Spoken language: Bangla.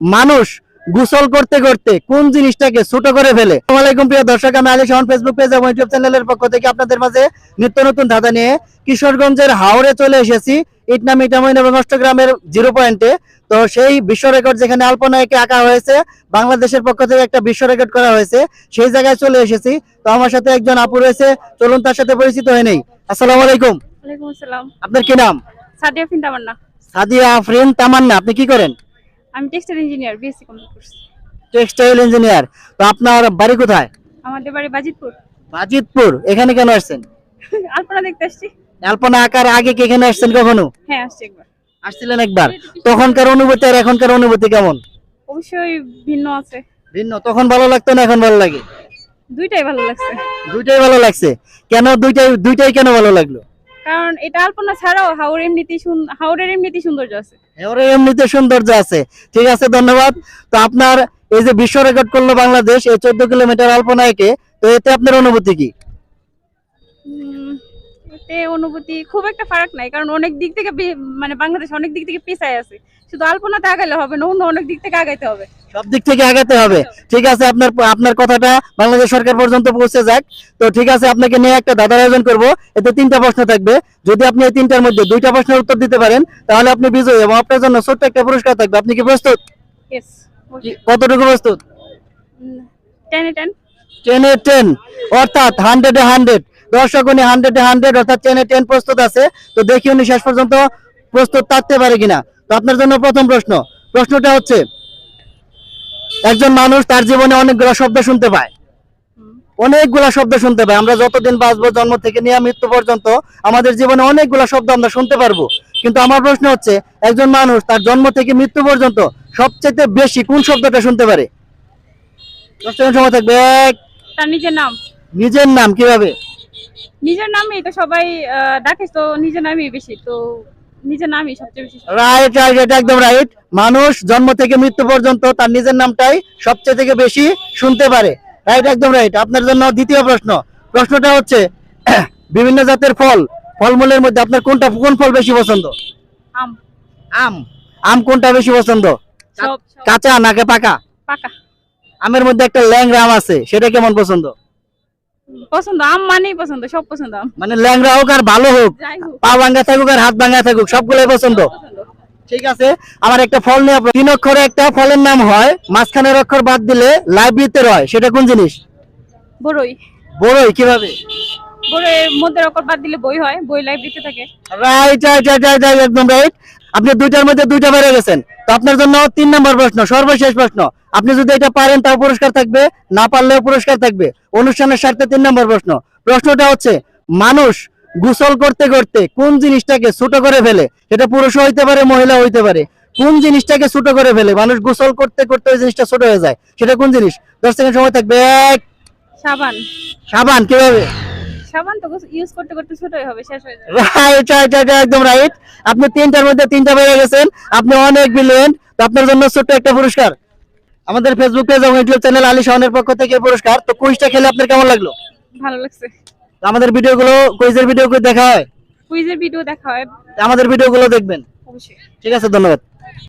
মানুষ গোসল করতে করতে কোন জিনিসটাকে ছোট করে ফেলে। আলাইকুম প্রিয় দর্শক আমি আলী শাহন ফেসবুক পেজ এবং ইউটিউব চ্যানেলের পক্ষ থেকে আপনাদের মাঝে নিত্য নতুন ধাঁধা নিয়ে কিশোরগঞ্জের হাওড়ে চলে এসেছি ইটনা মিটামইন এবং অষ্টগ্রামের জিরো পয়েন্টে তো সেই বিশ্ব রেকর্ড যেখানে আল্পনায়কে আঁকা হয়েছে বাংলাদেশের পক্ষ থেকে একটা বিশ্ব রেকর্ড করা হয়েছে সেই জায়গায় চলে এসেছি। তো আমার সাথে একজন আপু রয়েছে চলুন তার সাথে পরিচিত হয়ে নেই। আসসালামু আলাইকুম। আপনার কি নাম? সাদিয়া আফরিন তামান্না আপনি কি করেন? আমি টেক্সটাইল ইঞ্জিনিয়ার বিএসসি কমপ্লিট করছি। টেক্সটাইল ইঞ্জিনিয়ার তো আপনার বাড়ি কোথায়? আমাদের বাড়ি বাজিতপুর। বাজিতপুর এখানে কেন আসছেন? আলপনা দেখতে আসছি। আলপনা আঁকার আগে কি এখানে আসছেন কখনো? হ্যাঁ আসছি একবার। আসছিলেন একবার। তখনকার অনুভূতি আর এখনকার অনুভূতি কেমন? অবশ্যই ভিন্ন আছে। ভিন্ন তখন ভালো লাগতো না এখন ভালো লাগে? দুইটাই ভালো লাগছে। দুইটাই ভালো লাগছে। কেন দুইটাই দুইটাই কেন ভালো লাগল? কারণ এটা আলপনা ছাড়াও হাওড় এমনিতেই হাওড়ের এমনিতেই সৌন্দর্য আছে। এবারে এমনিতে সৌন্দর্য আছে। ঠিক আছে ধন্যবাদ। তো আপনার এই যে বিশ্ব রেকর্ড করল বাংলাদেশ এই চোদ্দ কিলোমিটার আলপনায়কে তো এতে আপনার অনুভূতি কি? এতে অনুভূতি খুব একটা ফারাক নাই কারণ অনেক দিক থেকে মানে বাংলাদেশ অনেক দিক থেকে পিছায় আছে। শুধু আলপনাতে আগাইলে হবে না অন্য অনেক দিক থেকে আগাইতে হবে। সব দিক থেকে আগাতে হবে। ঠিক আছে আপনার আপনার কথাটা বাংলাদেশ সরকার পর্যন্ত পৌঁছে যাক। তো ঠিক আছে আপনাকে নিয়ে একটা দাদার আয়োজন করব। এতে তিনটা প্রশ্ন থাকবে। যদি আপনি এই তিনটার মধ্যে দুইটা প্রশ্নের উত্তর দিতে পারেন তাহলে আপনি বিজয়ী এবং আপনার জন্য ছোট্ট একটা পুরস্কার থাকবে। আপনি কি প্রস্তুত? কতটুকু প্রস্তুত? টেনে টেন টেনে টেন অর্থাৎ হান্ড্রেডে হান্ড্রেড দর্শক উনি হান্ড্রেডে হান্ড্রেড অর্থাৎ টেনে টেন প্রস্তুত আছে। তো দেখি উনি শেষ পর্যন্ত প্রস্তুত থাকতে পারে কিনা। তো আপনার জন্য প্রথম প্রশ্ন। প্রশ্নটা হচ্ছে একজন মানুষ তার জীবনে অনেকগুলো শব্দ শুনতে পায়। অনেকগুলা শব্দ শুনতে পাই আমরা যতদিন বাঁচবো জন্ম থেকে নিয়ে মৃত্যু পর্যন্ত আমাদের জীবনে অনেকগুলা শব্দ আমরা শুনতে পারব। কিন্তু আমার প্রশ্ন হচ্ছে একজন মানুষ তার জন্ম থেকে মৃত্যু পর্যন্ত সবচেয়ে বেশি কোন শব্দটা শুনতে পারে? সময় থাকবে তার নিজের নাম। নিজের নাম কীভাবে? নিজের নামই তো সবাই ডাকে তো নিজের নামই বেশি তো নিজের নামই সবচেয়ে বেশি রাইট রাইট এটা একদম রাইট মানুষ জন্ম থেকে মৃত্যু পর্যন্ত তার নিজের নামটাই সবচেয়ে থেকে বেশি শুনতে পারে। রাইট একদম রাইট আপনার জন্য দ্বিতীয় প্রশ্ন। প্রশ্নটা হচ্ছে বিভিন্ন জাতের ফল ফলমূলের মধ্যে আপনার কোনটা কোন ফল বেশি পছন্দ? আম। আম। আম কোনটা বেশি পছন্দ? কাঁচা নাকি পাকা? পাকা। আমের মধ্যে একটা ল্যাংরা আম আছে সেটা কেমন পছন্দ? পছন্দ আম মানেই পছন্দ সব পছন্দ আম। মানে হোক আর ভালো হোক পা থাকুক আর হাত থাকুক সবগুলোই পছন্দ। ঠিক আছে আমার একটা ফল নিয়ে তিন অক্ষরে একটা ফলের নাম হয় মাঝখানের অক্ষর বাদ দিলে লাইব্রেরিতে রয় সেটা কোন জিনিস? বড়ই বড়ই কীভাবে? রকম বাদ দিলে বই হয় বই লাইব্রেরিতে থাকে। Right right right right right একদম রাইট আপনি দুইটার মধ্যে দুইটা বেড়ে গেছেন। তো আপনার জন্য তিন নম্বর প্রশ্ন সর্বশেষ প্রশ্ন। আপনি যদি এটা পারেন তাও পুরস্কার থাকবে না পারলেও পুরস্কার থাকবে। অনুষ্ঠানের স্বার্থে তিন নম্বর প্রশ্ন। প্রশ্নটা হচ্ছে মানুষ গোসল করতে করতে কোন জিনিসটাকে ছোট করে ফেলে? সেটা পুরুষ হইতে পারে মহিলা হইতে পারে। কোন জিনিসটাকে ছোট করে ফেলে? মানুষ গোসল করতে করতে ওই জিনিসটা ছোট হয়ে যায়। সেটা কোন জিনিস? দশ সেকেন্ড সময় থাকবে। এক। সাবান। সাবান কীভাবে? সাবান তো ইউজ করতে করতে ছোটই হবে শেষ হয়ে যাবে। রাইট রাইট রাইট একদম রাইট আপনি তিনটার মধ্যে তিনটা পেয়ে গেছেন। আপনি অনেক বিলিয়ন আপনার জন্য ছোট্ট একটা পুরস্কার। আমাদের ফেসবুক পেজ এবং ইউটিউব চ্যানেল আলী শাহনের পক্ষ থেকে পুরস্কার। তো কুইজটা খেলে আপনার কেমন লাগল? ভালো লাগছে। আমাদের ভিডিওগুলো কুইজের ভিডিও দেখা হয়? কুইজের ভিডিও দেখা হয়। আমাদের আমাদের ভিডিওগুলো দেখবেন। অবশ্যই। ঠিক আছে ধন্যবাদ।